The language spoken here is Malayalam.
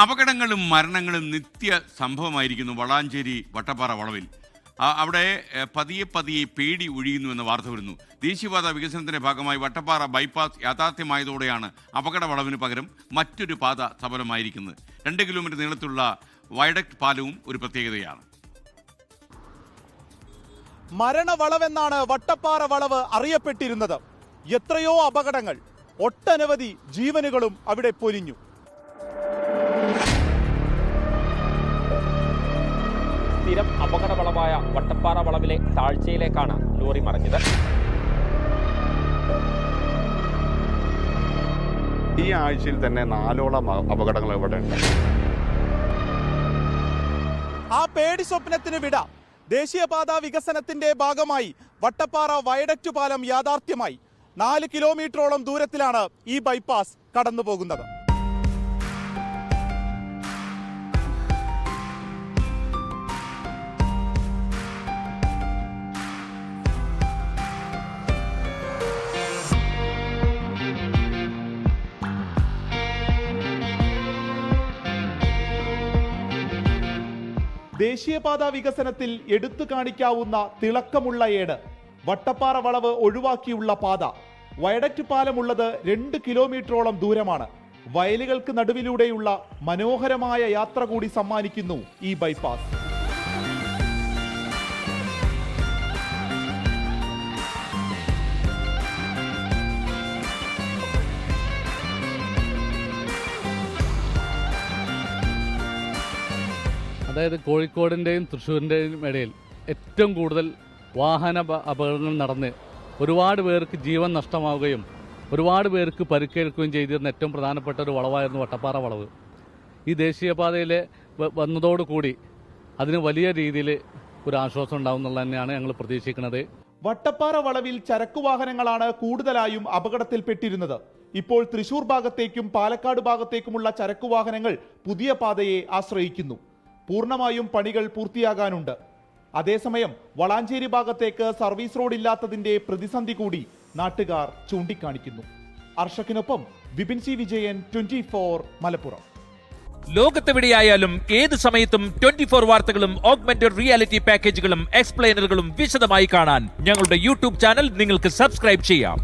അപകടങ്ങളും മരണങ്ങളും നിത്യ സംഭവമായിരിക്കുന്നു വളാഞ്ചേരി വട്ടപ്പാറ വളവിൽ. അവിടെ പതിയെ പതിയെ പേടി ഒഴിയുന്നു എന്ന വാർത്ത വരുന്നു. ദേശീയപാത വികസനത്തിന്റെ ഭാഗമായി വട്ടപ്പാറ ബൈപ്പാസ് യാഥാർത്ഥ്യമായതോടെയാണ് അപകട വളവിന് പകരം മറ്റൊരു പാത സഫലമായിരിക്കുന്നത്. രണ്ട് കിലോമീറ്റർ നീളത്തിലുള്ള വയഡക്ട് പാലവും ഒരു പ്രത്യേകതയാണ്. മരണവളവെന്നാണ് വട്ടപ്പാറ വളവ് അറിയപ്പെട്ടിരുന്നത്. എത്രയോ അപകടങ്ങൾ ഒട്ടനവധി ജീവനുകളും അവിടെ പൊലിഞ്ഞു. സ്ഥിരം അപകട വളവായ വട്ടപ്പാറ വളവിലെ താഴ്ചയിലേക്കാണ് ലോറി മറിഞ്ഞത് ഈ ആഴ്ചയിൽ തന്നെ നാലോളം അപകടങ്ങൾ ഇവിടെ ഉണ്ട്. ആ പേടി സ്വപ്നത്തിന് വിട. ദേശീയപാത വികസനത്തിന്റെ ഭാഗമായി വട്ടപ്പാറ വയഡക്റ്റ് പാലം യാഥാർത്ഥ്യമായി. നാല് കിലോമീറ്ററോളം ദൂരത്തിലാണ് ഈ ബൈപ്പാസ് കടന്നു പോകുന്നത് ദേശീയപാത വികസനത്തിൽ എടുത്തു കാണിക്കാവുന്ന തിളക്കമുള്ള ഏട് വട്ടപ്പാറ വളവ് ഒഴിവാക്കിയുള്ള പാത വയഡക്റ്റ് പാലമുള്ളത് രണ്ട് കിലോമീറ്ററോളം ദൂരമാണ്. വയലുകൾക്ക് നടുവിലൂടെയുള്ള മനോഹരമായ യാത്ര കൂടി സമ്മാനിക്കുന്നു ഈ ബൈപ്പാസ്. അതായത് കോഴിക്കോടിന്റെയും തൃശ്ശൂരിന്റെയും ഇടയിൽ ഏറ്റവും കൂടുതൽ വാഹന അപകടങ്ങൾ നടന്ന് ഒരുപാട് പേർക്ക് ജീവൻ നഷ്ടമാവുകയും ഒരുപാട് പേർക്ക് പരിക്കേൽക്കുകയും ചെയ്തിരുന്ന ഏറ്റവും പ്രധാനപ്പെട്ട ഒരു വളവായിരുന്നു വട്ടപ്പാറ വളവ്. ഈ ദേശീയപാതയിലെ വ- വന്നതോടുകൂടി അതിന് വലിയ രീതിയിൽ ഒരു ആശ്വാസം ഉണ്ടാവും എന്നുള്ളത് തന്നെയാണ് ഞങ്ങൾ പ്രതീക്ഷിക്കുന്നത്. വട്ടപ്പാറ വളവിൽ ചരക്കു വാഹനങ്ങളാണ് കൂടുതലായും അപകടത്തിൽപ്പെട്ടിരുന്നത്. ഇപ്പോൾ തൃശൂർ ഭാഗത്തേക്കും പാലക്കാട് ഭാഗത്തേക്കുമുള്ള ചരക്കു വാഹനങ്ങൾ പുതിയ പാതയെ ആശ്രയിക്കുന്നു. പൂർണമായും പണികൾ പൂർത്തിയാകാനുണ്ട്. അതേസമയം വളാഞ്ചേരി ഭാഗത്തേക്ക് സർവീസ് റോഡ് ഇല്ലാത്തതിന്റെ പ്രതിസന്ധി കൂടി നാട്ടുകാർ ചൂണ്ടിക്കാണിക്കുന്നു. അർഷക്കിനൊപ്പം വിപിൻ സി വിജയൻ ട്വന്റി മലപ്പുറം. ലോകത്തെവിടെയായാലും ഏത് സമയത്തും ട്വന്റി ഫോർ വാർത്തകളും ഓഗ്മെന്റഡ് റിയാലിറ്റി പാക്കേജുകളും എക്സ്പ്ലെയിനറുകളും വിശദമായി കാണാൻ ഞങ്ങളുടെ യൂട്യൂബ് ചാനൽ നിങ്ങൾക്ക് സബ്സ്ക്രൈബ് ചെയ്യാം.